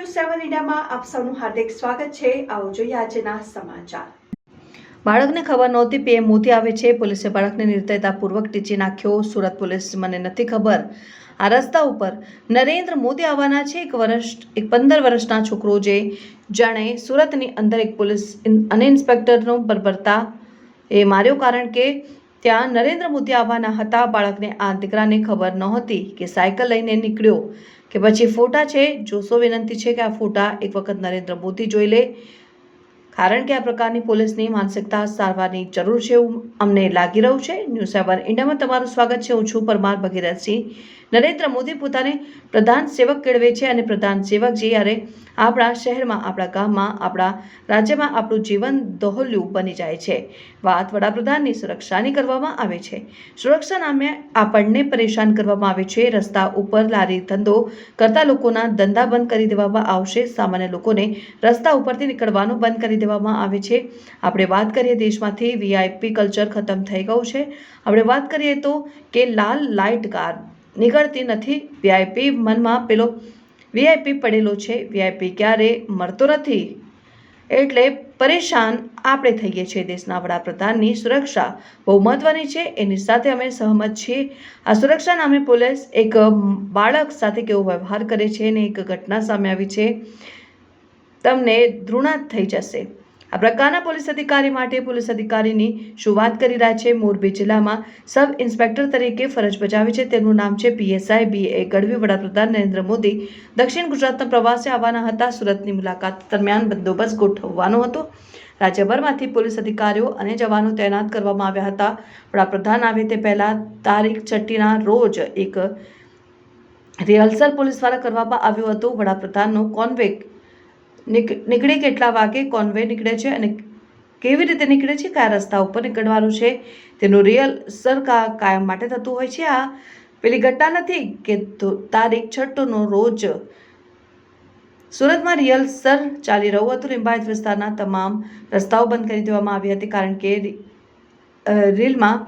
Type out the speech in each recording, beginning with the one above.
ન્યૂઝમાં આપ સૌનું હાર્દિક સ્વાગત છે. આવો જોઈએ આજના સમાચાર. બાળકને ખબર નહોતી પીએમ મોદી આવે છે. પોલીસે બાળકને નિર્દયતાપૂર્વક ટીચી નાખ્યો. સુરત પોલીસ મને નથી ખબર. આ રસ્તા ઉપર નરેન્દ્ર મોદી આવવાના છે. એક વર્ષ, એક પંદર વર્ષના છોકરો જે જાણે સુરતની અંદર એક પોલીસ અને ઇન્સ્પેક્ટરનો બરબરતા એ માર્યો કારણ કે ત્યાં નરેન્દ્ર મોદી આવવાના હતા. બાળકને આ દીકરાને ખબર નહોતી કે સાયકલ લઈને નીકળ્યો. કે પછી ફોટા છે, જોશો વિનંતી છે કે આ ફોટા એક વખત નરેન્દ્ર મોદી જોઈ લે. કારણ કે આ પ્રકારની પોલીસની માનસિકતા સારવારની જરૂર છે એવું અમને લાગી રહ્યું છે. ન્યૂઝ સેવન ઇન્ડિયામાં તમારું સ્વાગત છે. હું છું પરમાર ભગીરથસિંહ. નરેન્દ્ર મોદી પોતાને પ્રધાન સેવક કેળવે છે અને પ્રધાન સેવક જ્યારે આપણા શહેરમાં, આપણા ગામમાં, આપણા રાજ્યમાં આપણું જીવન દોહલ્યું બની જાય છે. વાત વડાપ્રધાનની સુરક્ષાની કરવામાં આવે છે. સુરક્ષા નામે આપણને પરેશાન કરવામાં આવે છે. રસ્તા ઉપર લારી, ધંધો કરતા લોકોના ધંધા બંધ કરી દેવામાં આવશે. સામાન્ય લોકોને રસ્તા ઉપરથી નીકળવાનું બંધ કરી દેવામાં આવે છે. આપણે વાત કરીએ દેશમાંથી વીઆઈપી કલ્ચર ખતમ થઈ ગયું છે. આપણે વાત કરીએ તો કે લાલ લાઇટ કાર નીકળતી નથી. વીઆઈપી મનમાં પેલો વીઆઈપી પડેલો છે. વીઆઈપી ક્યારે મળતો નથી એટલે પરેશાન આપણે થઈએ છીએ દેશના વડાપ્રધાનની સુરક્ષા બહુ મહત્ત્વની છે. એની સાથે અમે સહમત છીએ. આ સુરક્ષા નામે પોલીસ એક બાળક સાથે કેવો વ્યવહાર કરે છે અને એક ઘટના સામે આવી છે. તમને ધૃણા થઈ જશે. આ પ્રકારના પોલીસ અધિકારી માટે પોલીસ અધિકારીની શું વાત કરી રહ્યા છે? મોરબી જિલ્લામાં સબ ઇન્સ્પેક્ટર તરીકે ફરજ બજાવે છે. તેમનું નામ છે પીએસઆઈ બી. એ. ગઢવી. વડાપ્રધાન નરેન્દ્ર મોદી. દક્ષિણ ગુજરાતના પ્રવાસે આવવાના હતા. સુરતની મુલાકાત દરમિયાન બંદોબસ્ત ગોઠવવાનો હતો. રાજ્યભરમાંથી પોલીસ અધિકારીઓ અને જવાનો તૈનાત કરવામાં આવ્યા હતા. વડાપ્રધાન આવે તે પહેલાં તારીખ છઠ્ઠીના રોજ એક રિહર્સલ પોલીસ દ્વારા કરવામાં આવ્યું હતું. વડાપ્રધાનનો કોન્વે નીક- નીકળે કેટલા વાગે કોન્વે નીકળે છે અને કેવી રીતે નીકળે છે, કયા રસ્તા ઉપર નીકળવાનું છે, તેનું રિયલ કા કાયમ માટે થતું હોય છે. આ પેલી ઘટના નથી કે તારીખ છઠ્ઠનો રોજ સુરતમાં રિયલ સર ચાલી રહ્યું હતું. લિંબાયત વિસ્તારના તમામ રસ્તાઓ બંધ કરી દેવામાં આવી હતી કારણ કે રીલમાં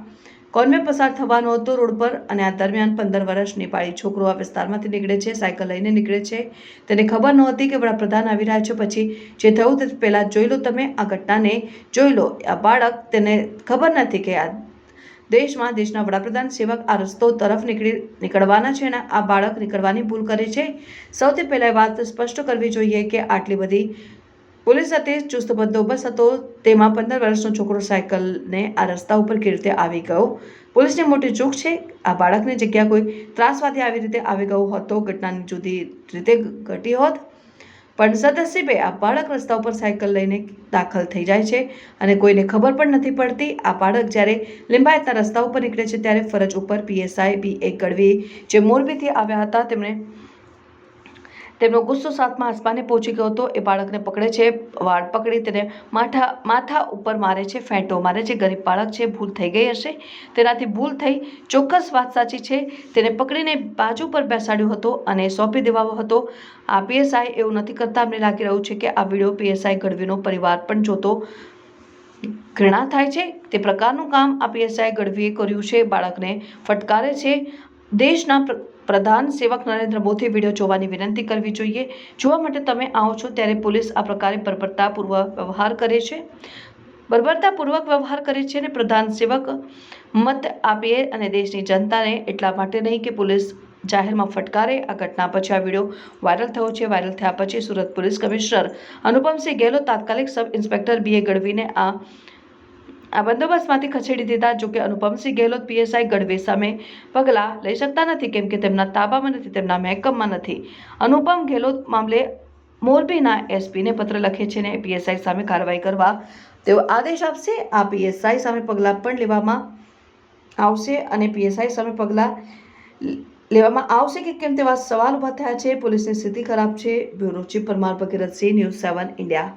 કોન્વે પસાર થવાનો હતો રોડ પર અને આ દરમિયાન પંદર વર્ષ નેપાળી છોકરો આ વિસ્તારમાંથી નીકળે છે, સાયકલ લઈને નીકળે છે. તેને ખબર નહોતી કે વડાપ્રધાન આવી રહ્યા છે. પછી જે થયું તે પહેલાં જોઈ લો તમે આ ઘટનાને. જોઈ લો, આ બાળક તેને ખબર નથી કે આ દેશમાં દેશના વડાપ્રધાન સેવક આ રસ્તો તરફ નીકળી, નીકળવાના છે અને આ બાળક નીકળવાની ભૂલ કરે છે. સૌથી પહેલાં વાત સ્પષ્ટ કરવી જોઈએ કે આટલી બધી પોલીસ સાથે ચુસ્ત બંદોબસ્ત હતો તેમાં પંદર વર્ષનો છોકરો સાયકલને આ રસ્તા ઉપર કેવી રીતે આવી ગયો? પોલીસની મોટી ચૂક છે. આ બાળકની જગ્યા કોઈ ત્રાસવાદી આવી રીતે આવી ગયો હતો. ઘટનાની જુદી રીતે ઘટી હોત. પણ સદનસીબે આ બાળક રસ્તા ઉપર સાયકલ લઈને દાખલ થઈ જાય છે અને કોઈને ખબર પણ નથી પડતી. આ બાળક જ્યારે લિંબાયતના રસ્તા ઉપર નીકળે છે ત્યારે ફરજ ઉપર પીએસઆઈ બી એ ગઢવી જે મોરબીથી આવ્યા હતા, તેમણે તેમનો ગુસ્સો સાતમા આસમાને પહોંચી ગયો હતો. એ બાળકને પકડે છે, વાળ પકડી તેને માથા માથા ઉપર મારે છે, ફેંટો મારે છે. ગરીબ બાળક છે, ભૂલ થઈ ગઈ હશે. તેનાથી ભૂલ થઈ ચોક્કસ વાત સાચી છે. તેને પકડીને બાજુ પર બેસાડ્યો હતો અને સોંપી દેવાયો હતો. આ પીએસઆઈ એવું નથી કરતા. અમને લાગી રહ્યું છે કે આ વીડિયો પીએસઆઈ ગઢવીનો પરિવાર પણ જોતો ઘૃણા થાય છે. તે પ્રકારનું કામ આ પીએસઆઈ ગઢવીએ કર્યું છે. બાળકને ફટકારે છે. દેશના પ્ર- પ્રધાન સેવક નરેન્દ્ર મોદી વીડિયો જોવાની વિનંતી કરવી જોઈએ. જોવા માટે તમે આવો છો ત્યારે પોલીસ આ પ્રકારે બર્બરતાપૂર્વક વ્યવહાર કરે છે. બર્બરતાપૂર્વક વ્યવહાર કરે છે અને પ્રધાન સેવક મત આપીએ અને દેશની જનતાને એટલા માટે નહીં કે પોલીસ જાહેરમાં ફટકારે. આ ઘટના પછી આ વીડિયો વાયરલ થયો છે. વાયરલ થયા પછી સુરત પોલીસ કમિશનર અનુપમસિંહ ગેહલોત તાત્કાલિક સબ ઇન્સ્પેક્ટર બીએ ગઢવીને આ આ બંદોબસ્તમાંથી ખસેડી દીધા જોકે અનુપમસિંહ ગેહલોત પીએસઆઈ ગઢવે સામે પગલાં લઈ શકતા નથી, કેમ કે તેમના તાબામાં નથી, તેમના મહેકમમાં નથી. અનુપમ ગેહલોત મામલે મોરબીના એસપીને પત્ર લખે છે ને પીએસઆઈ સામે કાર્યવાહી કરવા. તેઓ આદેશ આપશે, આ પીએસઆઈ સામે પગલાં પણ લેવામાં આવશે અને પીએસઆઈ સામે પગલાં લેવામાં આવશે કે કેમ તેવા સવાલ ઊભા થયા છે, પોલીસની સ્થિતિ ખરાબ છે. Bureau chief Parmar Bhagirathsinh news seven India.